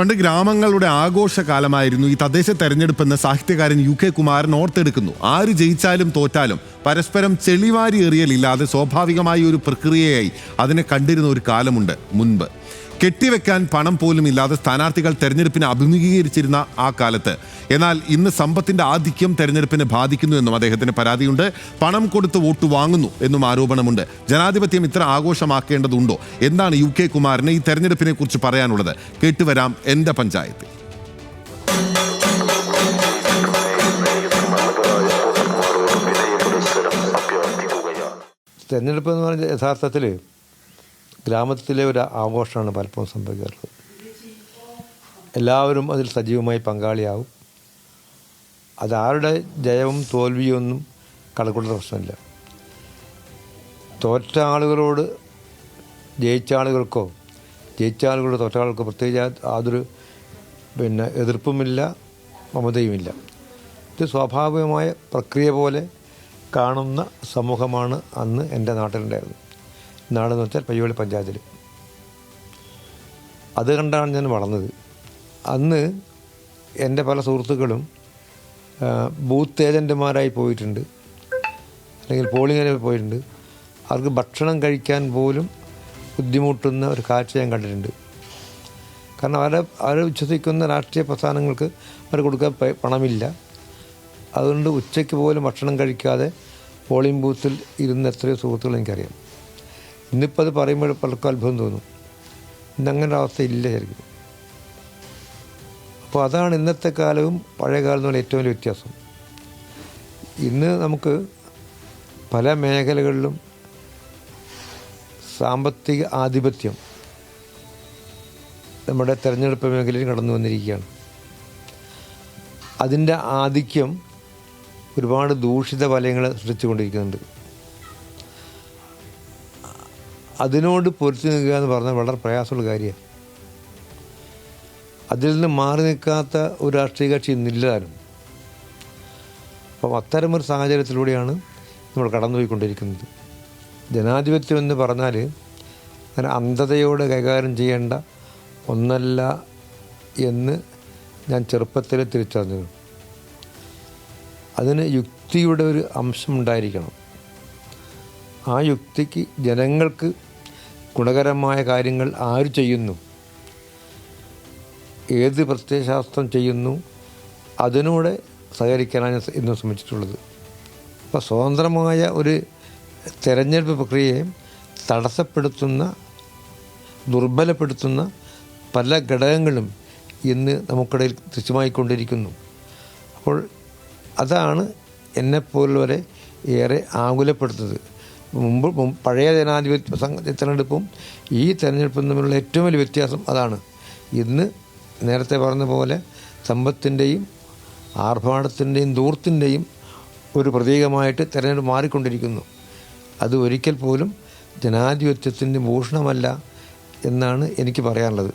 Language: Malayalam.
പണ്ട് ഗ്രാമങ്ങളുടെ ആഘോഷ കാലമായിരുന്നു ഈ തദ്ദേശ തെരഞ്ഞെടുപ്പെന്ന് സാഹിത്യകാരൻ യു കെ കുമാരൻ ഓർത്തെടുക്കുന്നു. ആര് ജയിച്ചാലും തോറ്റാലും പരസ്പരം ചെളിവാരി എറിയലില്ലാതെ സ്വാഭാവികമായ ഒരു പ്രക്രിയയായി അതിനെ കണ്ടിരുന്ന ഒരു കാലമുണ്ട് മുൻപ്. കെട്ടിവെക്കാൻ പണം പോലും ഇല്ലാതെ സ്ഥാനാർത്ഥികൾ തെരഞ്ഞെടുപ്പിനെ അഭിമുഖീകരിച്ചിരുന്ന ആ കാലത്ത്. എന്നാൽ ഇന്ന് സമ്പത്തിന്റെ ആധിക്യം തെരഞ്ഞെടുപ്പിനെ ബാധിക്കുന്നു എന്നും അദ്ദേഹത്തിന് പരാതിയുണ്ട്. പണം കൊടുത്ത് വോട്ട് വാങ്ങുന്നു എന്നും ആരോപണമുണ്ട്. ജനാധിപത്യം ഇത്ര ആഘോഷമാക്കേണ്ടതുണ്ടോ? എന്താണ് യു കെ കുമാറിന് ഈ തെരഞ്ഞെടുപ്പിനെ കുറിച്ച് പറയാനുള്ളത്? കേട്ടുവരാം എന്റെ പഞ്ചായത്ത് തെരഞ്ഞെടുപ്പ് എന്ന് പറഞ്ഞാൽ യഥാർത്ഥത്തിൽ ഗ്രാമത്തിലെ ഒരു ആഘോഷമാണ് പലപ്പോഴും സംഭവിക്കാറുള്ളത്. എല്ലാവരും അതിൽ സജീവമായി പങ്കാളിയാവും. അതാരുടെ ജയവും തോൽവിയും ഒന്നും കണക്കുള്ള പ്രശ്നമില്ല. തോറ്റ ആളുകളോട് ജയിച്ച ആളുകൾക്കോ ജയിച്ച ആളുകളോട് തോറ്റ ആളുകൾക്കോ പ്രത്യേകിച്ച് യാതൊരു പിന്നെ എതിർപ്പുമില്ല മമതയുമില്ല. ഇത് സ്വാഭാവികമായ പ്രക്രിയ പോലെ കാണുന്ന സമൂഹമാണ് അന്ന് എന്റെ നാട്ടിലുണ്ടായിരുന്നത്. നാടെന്ന് വെച്ചാൽ പയ്യോളി പഞ്ചായത്തിൽ. അത് കണ്ടാണ് ഞാൻ വളർന്നത്. അന്ന് എന്റെ പല സുഹൃത്തുക്കളും ബൂത്ത് ഏജന്റുമാരായി പോയിട്ടുണ്ട്. അല്ലെങ്കിൽ പോളിങ്ങിന് പോയിട്ടുണ്ട്. അവർക്ക് ഭക്ഷണം കഴിക്കാൻ പോലും ബുദ്ധിമുട്ടുന്ന ഒരു കാഴ്ച ഞാൻ കണ്ടിട്ടുണ്ട്. കാരണം അവരെ അവർ വിശ്വസിക്കുന്ന രാഷ്ട്രീയ പ്രസ്ഥാനങ്ങൾക്ക് അവർ കൊടുക്കാൻ പണമില്ല. അതുകൊണ്ട് ഉച്ചയ്ക്ക് പോലും ഭക്ഷണം കഴിക്കാതെ പോളിംഗ് ബൂത്തിൽ ഇരുന്ന എത്രയോ സുഹൃത്തുക്കൾ എനിക്കറിയാം. ഇന്നിപ്പോൾ അത് പറയുമ്പോൾ പലർക്കും അത്ഭുതം തോന്നും. ഇന്നങ്ങനെ ഇല്ല ശരിക്കും അപ്പോൾ അതാണ് ഇന്നത്തെ കാലവും പഴയ കാലം തമ്മിൽ ഏറ്റവും വലിയ വ്യത്യാസം. ഇന്ന് നമുക്ക് പല മേഖലകളിലും സാമ്പത്തിക ആധിപത്യം നമ്മുടെ തെരഞ്ഞെടുപ്പ് മേഖലയിൽ കടന്നു വന്നിരിക്കുകയാണ്. അതിന്റെ ആധിക്യം ഒരുപാട് ദൂഷിത ഫലങ്ങൾ സൃഷ്ടിച്ചുകൊണ്ടിരിക്കുന്നുണ്ട്. അതിനോട് പൊരുത്തി നിൽക്കുക എന്ന് പറഞ്ഞാൽ വളരെ പ്രയാസമുള്ള കാര്യമാണ്. അതിൽ നിന്ന് മാറി നിൽക്കാത്ത ഒരു രാഷ്ട്രീയ കക്ഷി ഇന്നില്ലാരും അപ്പം അത്തരമൊരു സാഹചര്യത്തിലൂടെയാണ് നമ്മൾ കടന്നുപോയിക്കൊണ്ടിരിക്കുന്നത്. ജനാധിപത്യം എന്ന് പറഞ്ഞാൽ അങ്ങനെ അന്ധതയോടെ കൈകാര്യം ചെയ്യേണ്ട ഒന്നല്ല എന്ന് ഞാൻ ചെറുപ്പത്തിൽ തിരിച്ചറിഞ്ഞു അതിന് യുക്തിയുടെ ഒരു അംശം ഉണ്ടായിരിക്കണം ആ യുക്തിക്ക് ജനങ്ങൾക്ക് ഗുണകരമായ കാര്യങ്ങൾ ആര് ചെയ്യുന്നു? ഏത് പ്രത്യയശാസ്ത്രം ചെയ്യുന്നു? അതിനോട് സഹകരിക്കാനാണ് ഇന്ന് ശ്രമിച്ചിട്ടുള്ളത്. അപ്പോൾ സ്വതന്ത്രമായ ഒരു തെരഞ്ഞെടുപ്പ് പ്രക്രിയയെ തടസ്സപ്പെടുത്തുന്ന ദുർബലപ്പെടുത്തുന്ന പല ഘടകങ്ങളും ഇന്ന് നമുക്കിടയിൽ ദൃശ്യമായിക്കൊണ്ടിരിക്കുന്നു. അപ്പോൾ അതാണ് എന്നെപ്പോലുള്ളവരെ ഏറെ ആകുലപ്പെടുത്തുന്നത്. മുമ്പ് പഴയ ജനാധിപത്യ തെരഞ്ഞെടുപ്പും ഈ തെരഞ്ഞെടുപ്പും തമ്മിലുള്ള ഏറ്റവും വലിയ വ്യത്യാസം അതാണ്. ഇന്ന് നേരത്തെ പറഞ്ഞ പോലെ സമ്പത്തിന്റെയും ആർഭാടത്തിന്റെയും ദൂർത്തിന്റെയും ഒരു പ്രതീകമായിട്ട് തെരഞ്ഞെടുപ്പ് മാറിക്കൊണ്ടിരിക്കുന്നു. അത് ഒരിക്കൽ പോലും ജനാധിപത്യത്തിന്റെ ഭൂഷണമല്ല എന്നാണ് എനിക്ക് പറയാനുള്ളത്.